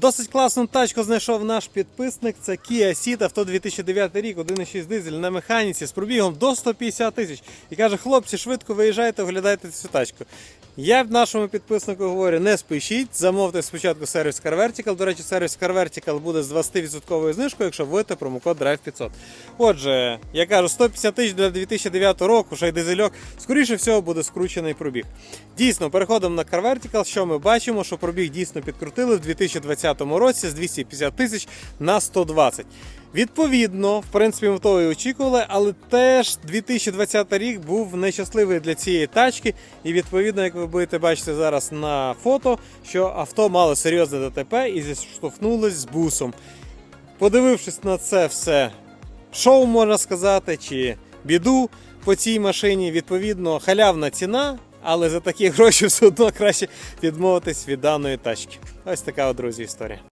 Досить класну тачку знайшов наш підписник. Це Kia Ceed, авто 2009 рік, 1,6 дизель на механіці з пробігом до 150 тисяч. І каже, хлопці, швидко виїжджайте, оглядайте цю тачку. Я нашому підписнику говорю, не спішіть, замовте спочатку сервіс Car Vertical. До речі, сервіс Car Vertical буде з 20% знижкою, якщо вводите промокод DRIVE500. Отже, я кажу, 150 тисяч для 2009 року, ще й дизельок, скоріше всього буде скручений пробіг. Дійсно, переходимо на Car Vertical, що ми бачимо, що пробіг дійсно підкрутили в 2020 році з 250 тисяч на 120. Відповідно, в принципі, ми того і очікували, але теж 2020 рік був нещасливий для цієї тачки. І відповідно, як ви будете бачити зараз на фото, що авто мало серйозне ДТП і зіштовхнулось з бусом. Подивившись на це все, шоу можна сказати, чи біду по цій машині, відповідно, халявна ціна, але за такі гроші все одно краще відмовитись від даної тачки. Ось така, друзі, історія.